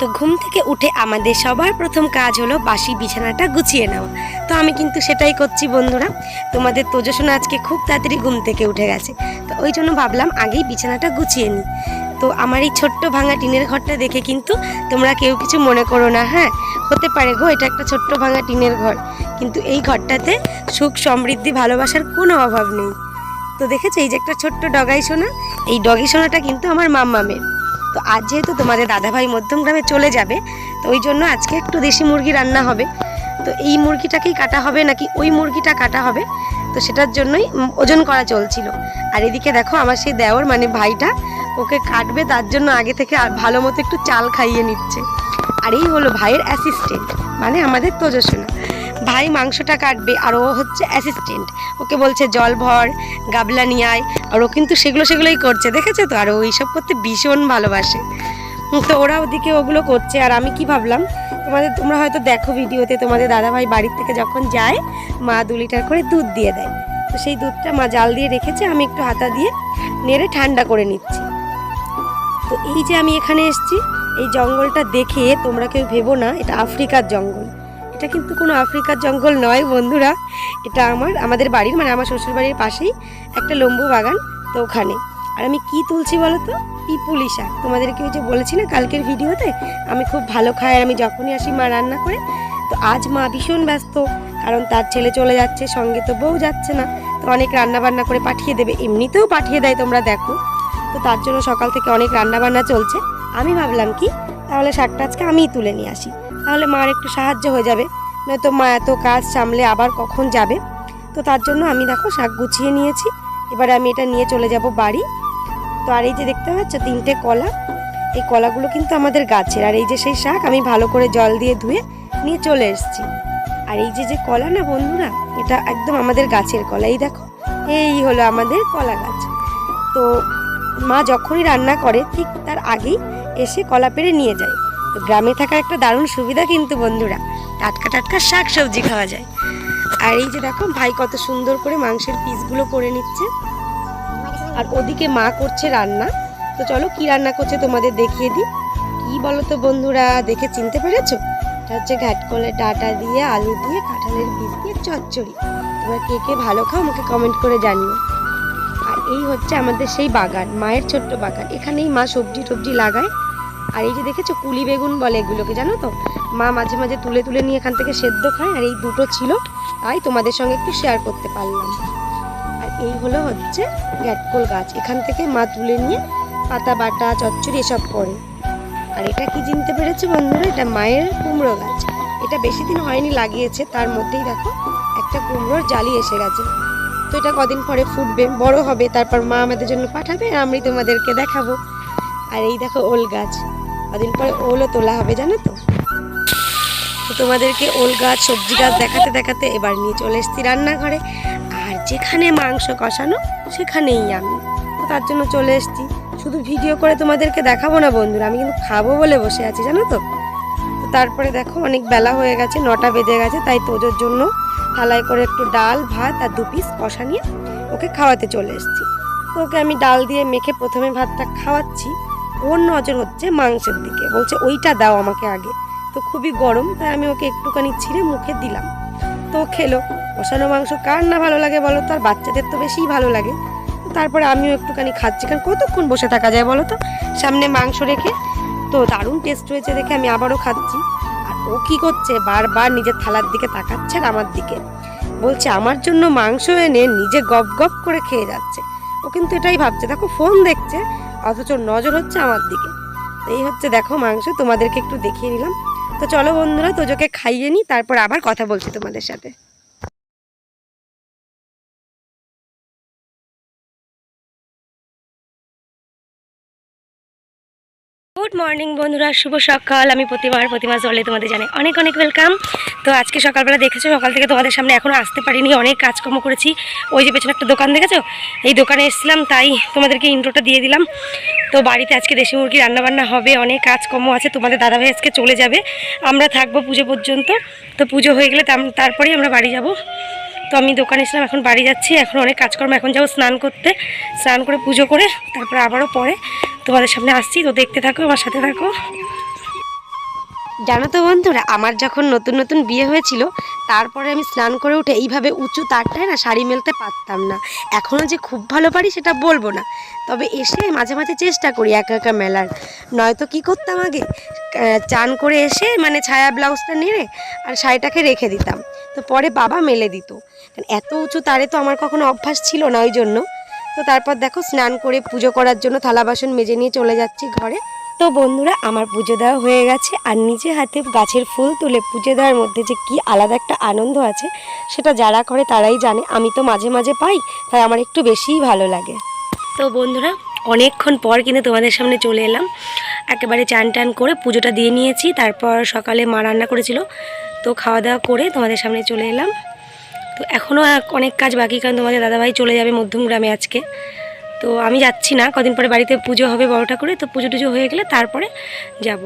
তো ঘুম থেকে উঠে আমাদের সবার প্রথম কাজ হলো বাসি বিছানাটা গুছিয়ে নেওয়া। তো আমি কিন্তু সেটাই করছি বন্ধুরা। তোমাদের তোজসোনা আজকে খুব তাড়াতাড়ি ঘুম থেকে উঠে গেছে। তো ওই জন্য ভাবলাম আগেই বিছানাটা গুছিয়ে নিই। তো আমার এই ছোট্ট ভাঙা টিনের ঘরটা দেখে কিন্তু তোমরা কেউ কিছু মনে করো না হ্যাঁ? হতে পারে গো, এটা একটা ছোট্ট ভাঙা টিনের ঘর। কিন্তু এই ঘরটাতে সুখ, সমৃদ্ধি, ভালোবাসার কোনো অভাব নেই। তো দেখেছ, এই যে একটা ছোট্ট ডগাই সোনা, এই ডগি সোনাটা কিন্তু আমার মাম্মামের। তো আজ যেহেতু তোমাদের দাদাভাই মধ্যম গ্রামে চলে যাবে, তো ওই জন্য আজকে একটু দেশি মুরগি রান্না হবে। তো এই মুরগিটাকেই কাটা হবে নাকি ওই মুরগিটা কাটা হবে? তো সেটার জন্যই ওজন করা চলছিল। আর এদিকে দেখো আমার সেই দেওর মানে ভাইটা, ওকে কাটবে তার জন্য আগে থেকে ভালো মতো একটু চাল খাইয়ে নিচ্ছে। আর এই হলো ভাইয়ের অ্যাসিস্ট্যান্ট মানে আমাদের তোজস্বনা ভাই মাংসটা কাটবে আর ও হচ্ছে অ্যাসিস্ট্যান্ট ওকে বলছে, জল ভর, গাবলা নিয়ে আয়। আর ও কিন্তু সেগুলো সেগুলোই করছে, দেখেছ তো? আর ও এইসব করতে ভীষণ ভালোবাসে। তো ওরা ওদিকে ওগুলো করছে, আর আমি কি ভাবলাম, তোমাদের, তোমরা হয়তো দেখো ভিডিওতে, তোমাদের দাদাভাই বাড়ির থেকে যখন যায়, মা দু লিটার করে দুধ দিয়ে দেয়। তো সেই দুধটা মা জাল দিয়ে রেখেছে, আমি একটু হাতা দিয়ে নেড়ে ঠান্ডা করে নিচ্ছি। তো এই যে আমি এখানে এসেছি, এই জঙ্গলটা দেখে তোমরা কেউ ভেবো না, এটা আফ্রিকার জঙ্গল। এটা কিন্তু কোনো আফ্রিকার জঙ্গল নয়, বন্ধুরা। এটা আমার, আমাদের বাড়ির মানে আমার শ্বশুর বাড়ির পাশেই একটা লম্বু বাগান, তো ওখানে। আর আমি কি তুলছি বলো তো? পিপুলি শাক তোমাদেরকে ওই যে বলেছি না কালকের ভিডিওতে, আমি খুব ভালো খাই আর আমি যখনই আসি মা রান্না করে, তো আজ মা ভীষণ ব্যস্ত, কারণ তার ছেলে চলে যাচ্ছে, সঙ্গে তো বউ যাচ্ছে না, তো অনেক রান্না বান্না করে পাঠিয়ে দেবে। এমনিতেও পাঠিয়ে দেয় তোমরা দেখো। তো তার জন্য সকাল থেকে অনেক রান্না বান্না চলছে। আমি ভাবলাম কি, তাহলে শাকটা আজকে আমিই তুলে নিয়ে আসি। তাহলে মার একটু সাহায্য হয়ে যাবে। নয়তো মা এত কাজ সামলে আবার কখন যাবে? তো তার জন্য আমি দেখো শাক গুছিয়ে নিয়েছি। এবারে আমি এটা নিয়ে চলে যাব বাড়ি। তো আর এই যে দেখতে পাচ্ছ, তিনটে কলা। এই কলাগুলো কিন্তু আমাদের গাছের। আর এই যে সেই শাক আমি ভালো করে জল দিয়ে ধুয়ে নিয়ে চলে এসেছি। আর এই যে যে কলা না বন্ধুরা, এটা একদম আমাদের গাছের কলা। এই দেখো, এই হলো আমাদের কলা গাছ। তো মা যখনই রান্না করে, ঠিক তার আগেই এসে কলা পেড়ে নিয়ে যায়। গ্রামে থাকার একটা দারুণ সুবিধা কিন্তু বন্ধুরা, টাটকা টাটকা শাক সবজি খাওয়া যায়। আর এই যে দেখো, ভাই কত সুন্দর করে মাংসের পিসগুলো করে নিচ্ছে। আর ওদিকে মা করছে রান্না। তো চলো কি রান্না করছে তোমাদের দেখিয়ে দিই। কি বলো তো বন্ধুরা, দেখে চিনতে পেরেছ? এটা হচ্ছে ঘাটকলের ডাটা দিয়ে, আলু দিয়ে, কাঁঠালের বীজ দিয়ে চচ্চড়ি। তোমরা কে কে ভালো খাও আমাকে কমেন্ট করে জানিও। আর এই হচ্ছে আমাদের সেই বাগান, মায়ের ছোট্ট বাগান। এখানেই মা সবজি টবজি লাগায়। আর এই যে দেখেছ, কুলি বেগুন বলে এগুলোকে, জানো তো? মা মাঝে মাঝে তুলে তুলে নিয়ে এখান থেকে সেদ্ধ খায়, আর এই দুটো ছিল, তাই তোমাদের সঙ্গে একটু শেয়ার করতে পারলাম। আর এই হলো হচ্ছে গ্যাটকোল গাছ। এখান থেকে মা তুলে নিয়ে পাতা বাটা, চচ্চড়ি এসব করে। আর এটা কি চিনতে পেরেছ বন্ধুরা? এটা মায়ের কুমড়ো গাছ। এটা বেশি দিন হয়নি লাগিয়েছে, তার মধ্যেই দেখো, একটা কুমড়োর জালি এসে গেছে। তো এটা কদিন পরে ফুটবে, বড় হবে, তারপর মা আমাদের জন্য পাঠাবে, আর আমি তোমাদেরকে দেখাবো। আর এই দেখো ওল গাছ। কদিন পরে ওলও তোলা হবে, জানো তো? তো তোমাদেরকে ওল গাছ, সবজি গাছ দেখাতে দেখাতে এবার নিয়ে চলে এসেছি রান্নাঘরে। আর যেখানে মাংস কষানো, সেখানেই আমি। তার জন্য চলে এসেছি। শুধু ভিডিও করে তোমাদেরকে দেখাবো না বন্ধুরা, আমি কিন্তু খাব বলে বসে আছি, জানো তো? তো তারপরে দেখো, অনেক বেলা হয়ে গেছে, নটা বেজে গেছে, তাই তোজোর জন্য থালায় করে একটু ডাল, ভাত আর দু পিস কষা নিয়ে ওকে খাওয়াতে চলে এসেছি। তো ওকে আমি ডাল দিয়ে মেখে প্রথমে ভাতটা খাওয়াচ্ছি। ওর নজর হচ্ছে মাংসের দিকে। বলছে, ওইটা দাও আমাকে আগে। তো খুবই গরম, তাই আমি ওকে একটুখানি ছিঁড়ে মুখে দিলাম। তো খেলো। কষানো মাংস কার না ভালো লাগে বলো তো? আর বাচ্চাদের তো বেশিই ভালো লাগে। তারপরে আমিও একটুখানি খাচ্ছি। কারণ কতক্ষণ বসে থাকা যায় বলো তো? সামনে মাংস রেখে। তো দারুণ টেস্ট হয়েছে দেখে আমি আবারও খাচ্ছি। আর ও কী করছে? বারবার নিজের থালার দিকে তাকাচ্ছে আর আমার দিকে। বলছে, আমার জন্য মাংস এনে নিজে গপ গপ করে খেয়ে যাচ্ছে। ও কিন্তু এটাই ভাবছে। দেখো ফোন দেখছে। অথচ নজর হচ্ছে আমার দিকে। এই হচ্ছে দেখো মাংস, তোমাদেরকে একটু দেখিয়ে নিলাম তো চলো বন্ধুরা, তোজোকে খাইয়ে নিই তারপর আবার কথা বলছি তোমাদের সাথে। গুড মর্নিং বন্ধুরা, শুভ সকাল। আমি প্রতিবার প্রতিমা চলে তোমাদের জানাই অনেক অনেক ওয়েলকাম। তো আজকে সকালবেলা দেখেছ, সকাল থেকে তোমাদের সামনে এখনও আসতে পারিনি, অনেক কাজকর্ম করেছি। ওই যে পেছনে একটা দোকান দেখেছ? এই দোকানে এসেছিলাম, তাই তোমাদেরকে ইন্ট্রোটা দিয়ে দিলাম। তো বাড়িতে আজকে দেশি মুরগি রান্নাবান্না হবে, অনেক কাজকর্ম আছে, তোমাদের দাদাভাই আজকে চলে যাবে। আমরা থাকব পুজো পর্যন্ত। তো পুজো হয়ে গেলে তারপরেই আমরা বাড়ি যাব। তো আমি দোকানে এসলাম এখন বাড়ি যাচ্ছি, এখন অনেক কাজকর্ম, এখন যাব স্নান করতে। স্নান করে পুজো করে, তারপরে আবারও পরে তোমাদের সামনে আসছি, তো দেখতে থাকো, আমার সাথে থাকো। জানো তো বন্ধুরা, আমার যখন নতুন নতুন বিয়ে হয়েছিল, তারপরে আমি স্নান করে উঠে এইভাবে উঁচু তারটায় না শাড়ি মেলতে পারতাম না। এখনও যে খুব ভালো পারি সেটা বলব না। তবে এসে মাঝে মাঝে চেষ্টা করি একা একা মেলার। নয়তো কি করতাম আগে? চান করে এসে মানে ছায়া ব্লাউজটা নেড়ে আর শাড়িটাকে রেখে দিতাম। তো পরে বাবা মেলে দিত। এত উঁচু তারে তো আমার কখনো অভ্যাস ছিল না ওই জন্য। তো তারপর দেখো স্নান করে পুজো করার জন্য থালা বাসন মেজে নিয়ে চলে যাচ্ছি ঘরে। তো বন্ধুরা, আমার পুজো দেওয়া হয়ে গেছে আর নিজে হাতে গাছের ফুল তুলে পুজো দেওয়ার মধ্যে যে কি আলাদা একটা আনন্দ আছে, সেটা যারা করে তারাই জানে। আমি তো মাঝে মাঝে পাই, তাই আমার একটু বেশিই ভালো লাগে। তো বন্ধুরা, অনেকক্ষণ পর কিন্তু তোমাদের সামনে চলে এলাম। একেবারে চান টান করে পুজোটা দিয়ে নিয়েছি, তারপর সকালে মা রান্না করেছিল, তো খাওয়া দাওয়া করে তোমাদের সামনে চলে এলাম। তো এখনও অনেক কাজ বাকি, কারণ তোমাদের দাদাভাই চলে যাবে মধ্যম গ্রামে আজকে। তো আমি যাচ্ছি না, কদিন পরে বাড়িতে পুজো হবে বড়টা করে তো পুজো টুজো হয়ে গেলে তারপরে যাব।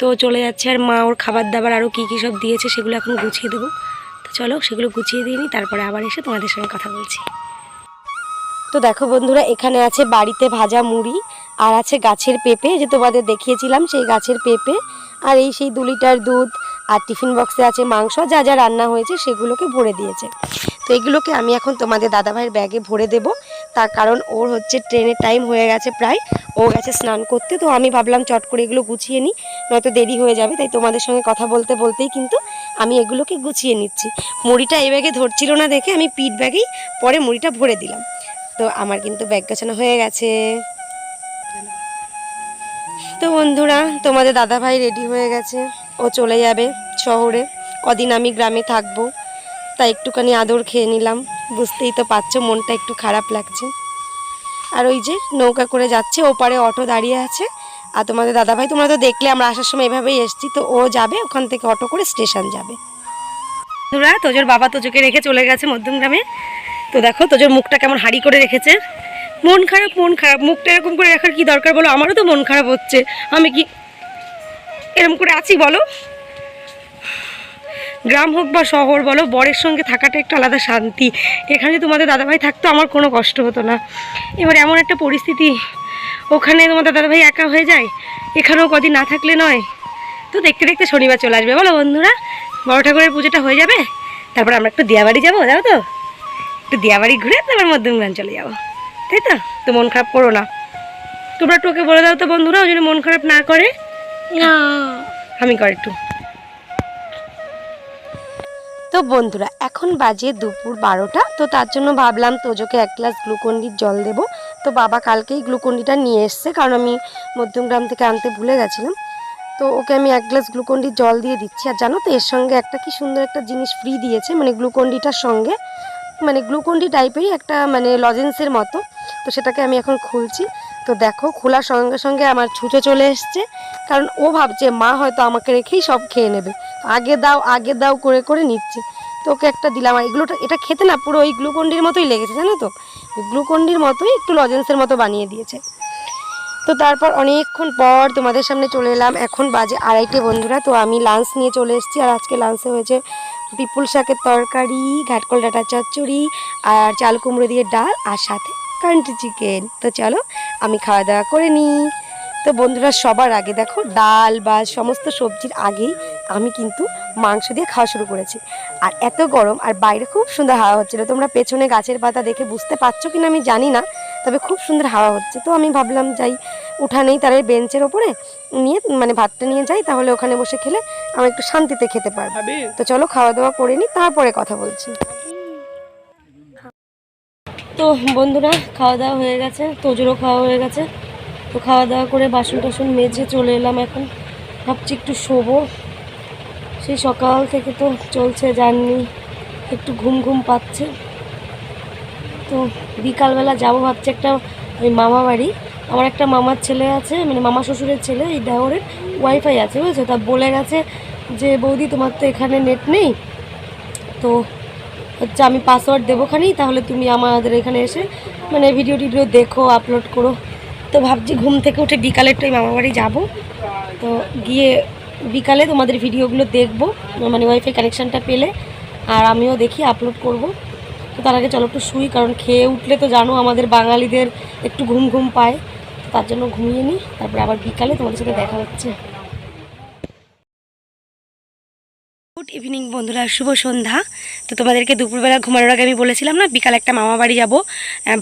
তো চলে যাচ্ছে আর মা ওর খাবার দাবার আরও কী কী সব দিয়েছে সেগুলো এখন গুছিয়ে দেবো। তো চলো সেগুলো গুছিয়ে দিয়ে নিই, তারপরে আবার এসে তোমাদের সঙ্গে কথা বলছি। তো দেখো বন্ধুরা, এখানে আছে বাড়িতে ভাজা মুড়ি, আর আছে গাছের পেঁপে, যে তোমাদের দেখিয়েছিলাম সেই গাছের পেঁপে, আর এই সেই দু লিটার দুধ আর টিফিন বক্সে আছে মাংস, যা যা রান্না হয়েছে সেগুলোকে ভরে দিয়েছে। তো এগুলোকে আমি এখন তোমাদের দাদাভাইয়ের ব্যাগে ভরে দেব। তার কারণ ওর হচ্ছে ট্রেনের টাইম হয়ে গেছে প্রায়। ও গেছে স্নান করতে, তো আমি ভাবলাম চট করে এগুলো গুছিয়ে নিই, নয়তো দেরি হয়ে যাবে, তাই তোমাদের সঙ্গে কথা বলতে বলতেই কিন্তু আমি এগুলোকে গুছিয়ে নিচ্ছি। মুড়িটা এই ব্যাগে ধরছিল না দেখে আমি পিঠ ব্যাগেই পরে মুড়িটা ভরে দিলাম। তো আমার কিন্তু ব্যাগ গোছানো হয়ে গেছে। তো বন্ধুরা, তোমাদের দাদাভাই রেডি হয়ে গেছে। ও চলে যাবে শহরে। কদিন আমি গ্রামে থাকব, তাই একটুখানি আদর খেয়ে নিলাম। বুঝতেই তো পারছ, মনটা একটু খারাপ লাগছে। আর ওই যে নৌকা করে যাচ্ছে, ওপারে অটো দাঁড়িয়ে আছে। আর তোমাদের দাদাভাই, তোমরা তো দেখলে, আমরা আসার সময় এভাবেই এসছি। তো ও যাবে, ওখান থেকে অটো করে স্টেশন যাবে। বন্ধুরা, তোজোর বাবা তোজোকে রেখে চলে গেছে মধ্যমগ্রামে। তো দেখো, তোজোর মুখটা কেমন হাড়ি করে রেখেছে। মন খারাপ মন খারাপ। মুখটা এরকম করে রাখার কি দরকার বলো? আমারও তো মন খারাপ হচ্ছে। আমি কি এরকম করে আছি বলো? গ্রাম হোক বা শহর বলো, বরের সঙ্গে থাকাটা একটা আলাদা শান্তি। এখানে তোমাদের দাদাভাই থাকতো, আমার কোনো কষ্ট হতো না। এবার এমন একটা পরিস্থিতি, ওখানে তোমাদের দাদাভাই একা হয়ে যায়, এখানেও কদিন না থাকলে নয়। তো দেখতে দেখতে শনিবার চলে আসবে, বলো বন্ধুরা। বড় ঠাকুরের পুজোটা হয়ে যাবে, তারপর আমরা একটু দিয়াবাড়ি যাব যাব তো? একটু দিয়াবাড়ি ঘুরে তারপর মধ্যমগ্রাম চলে যাব। তাই তো? তো মন খারাপ করো না। তোমরা ওকে বলে দাও তো বন্ধুরা ওই জন্য মন খারাপ না করে। না। আমি কর একটু। তো বন্ধুরা এখন বাজে দুপুর বারোটা তো তার জন্য ভাবলাম তোজোকে এক গ্লাস গ্লুকন্ডির জল দেবো। তো বাবা কালকেই গ্লুকন্ডিটা নিয়ে এসছে কারণ আমি মধ্যমগ্রাম থেকে আনতে ভুলে গেছিলাম। তো ওকে আমি এক গ্লাস গ্লুকন্ডির জল দিয়ে দিচ্ছি। আর জানো তো এর সঙ্গে একটা কি সুন্দর একটা জিনিস ফ্রি দিয়েছে মানে গ্লুকন্ডিটার সঙ্গে। মানে গ্লুকন্ডি টাইপেরই একটা মানে লজেন্সের মতো। তো সেটাকে আমি এখন খুলছি। তো দেখো, খোলার সঙ্গে সঙ্গে আমার ছুঁচো চলে এসছে। কারণ ও ভাবছে, মা হয়তো আমাকে রেখেই সব খেয়ে নেবে। আগে দাও আগে দাও করে করে নিচ্ছে। তো ওকে একটা দিলাম। আর এগুলোটা, এটা খেতে না, পুরো ওই গ্লুকন্ডির মতোই লেগেছে, জানো তো? গ্লুকন্ডির মতোই একটু লজেন্সের মতো বানিয়ে দিয়েছে। তো তারপর অনেকক্ষণ পর তোমাদের সামনে চলে এলাম। এখন বাজে আড়াইটে, বন্ধুরা। তো আমি লাঞ্চ নিয়ে চলে এসেছি। আর আজকে লাঞ্চে হয়েছে পিপুল শাকের তরকারি, ঘাটকল ডাটা চচ্চড়ি, আর চাল কুমড়ো দিয়ে ডাল, আর সাথে কান্ট্রি চিকেন। তো চলো আমি খাওয়া দাওয়া করে নিই। তো বন্ধুরা সবার আগে দেখো ডাল বা সমস্ত সবজির আগেই আমি কিন্তু মাংস দিয়ে খাওয়া শুরু করেছি। আর এত গরম আর বাইরে খুব সুন্দর হাওয়া হচ্ছিল। তোমরা পেছনে গাছের পাতা দেখে বুঝতে পারছ কিনা আমি জানি না তবে খুব সুন্দর হাওয়া হচ্ছে। তো আমি ভাবলাম যাই উঠানেই তার বেঞ্চের ওপরে নিয়ে মানে ভাতটা নিয়ে যাই তাহলে ওখানে বসে খেলে আমি একটু শান্তিতে খেতে পারব। তো চলো খাওয়া দাওয়া করে নিই তারপরে কথা বলছি। তো বন্ধুরা, খাওয়া দাওয়া হয়ে গেছে, তোজোরও খাওয়া হয়ে গেছে। তো খাওয়া দাওয়া করে বাসন টাসন মেজে চলে এলাম এখন। ভাবছি একটু শোবো। সেই সকাল থেকে তো চলছে জার্নি, একটু ঘুম ঘুম পাচ্ছে। তো বিকালবেলা যাব ভাবছি একটা ওই মামা বাড়ি। আমার একটা মামার ছেলে আছে মানে মামা শ্বশুরের ছেলে, এই দেওরের ওয়াইফাই আছে, বুঝেছ? তা বলে গেছে যে, বৌদি, তোমার তো এখানে নেট নেই। তো হচ্ছে আমি পাসওয়ার্ড দেবোখানেই তাহলে তুমি আমাদের এখানে এসে মানে ভিডিও টিডিও দেখো আপলোড করো। তো ভাবছি ঘুম থেকে উঠে বিকালে একটু ওই মামা বাড়ি যাব। তো গিয়ে বিকালে তোমাদের ভিডিওগুলো দেখব মানে ওয়াইফাই কানেকশানটা পেলে, আর আমিও দেখি আপলোড করব। তো তার আগে চলো একটু শুই, কারণ খেয়ে উঠলে তো জানো আমাদের বাঙালিদের একটু ঘুম ঘুম পায়। তার জন্য ঘুমিয়ে নিই, তারপরে আবার বিকালে তোমাদের সাথে দেখা হচ্ছে। গুড ইভিনিং বন্ধুরা, শুভ সন্ধ্যা। তো তোমাদেরকে দুপুরবেলা ঘুমানোর আগে আমি বলেছিলাম না, বিকাল একটা মামা বাড়ি যাব।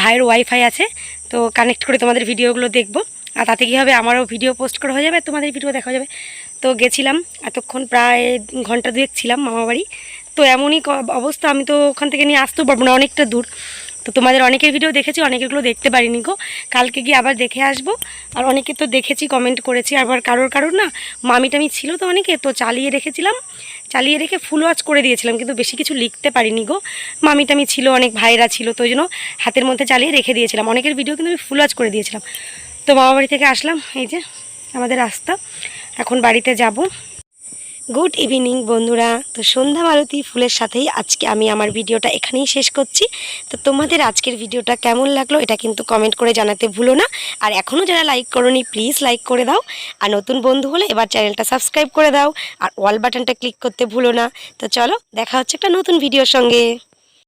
ভাইয়ের ওয়াইফাই আছে, তো কানেক্ট করে তোমাদের ভিডিওগুলো দেখব। আর তাতে কী হবে, আমারও ভিডিও পোস্ট করা হয়ে যাবে তোমাদের ভিডিও দেখা যাবে। তো গেছিলাম, এতক্ষণ প্রায় ঘণ্টা দুয়েক ছিলাম মামা বাড়ি। তো এমনই অবস্থা, আমি তো ওখান থেকে নিয়ে আসতেও পারব না, অনেকটা দূর। তো তোমাদের অনেকের ভিডিও দেখেছি অনেকেরগুলো দেখতে পারিনি গো। কালকে গিয়ে আবার দেখে আসব। আর অনেকে তো দেখেছি কমেন্ট করেছি, আবার কারোর কারোর না মামি টামি ছিল তো অনেকে, তো চালিয়ে রেখেছিলাম। চালিয়ে রেখে ফুল ওয়াচ করে দিয়েছিলাম, কিন্তু বেশি কিছু লিখতে পারিনি গো। মামি টামি ছিল, অনেক ভাইরা ছিল, তো ওই জন্য হাতের মধ্যে চালিয়ে রেখে দিয়েছিলাম। অনেকের ভিডিও কিন্তু আমি ফুল ওয়াচ করে দিয়েছিলাম। তো বাবা বাড়ি থেকে আসলাম, এই যে আমাদের রাস্তা। এখন বাড়িতে যাব। গুড ইভিনিং বন্ধুরা। তো সন্ধ্যা মারুতি ফুলের সাথেই আজকে আমি আমার ভিডিওটা এখানেই শেষ করছি। তো তোমাদের আজকের ভিডিওটা কেমন লাগল এটা কিন্তু কমেন্ট করে জানাতে ভুলো না। আর এখনও যারা লাইক করোনি প্লিজ লাইক করে দাও। আর নতুন বন্ধু হলে এবার চ্যানেলটা সাবস্ক্রাইব করে দাও। আর ওয়াল বাটনটা ক্লিক করতে ভুলো না। তো চলো, দেখা হচ্ছে একটা নতুন ভিডিওর সঙ্গে।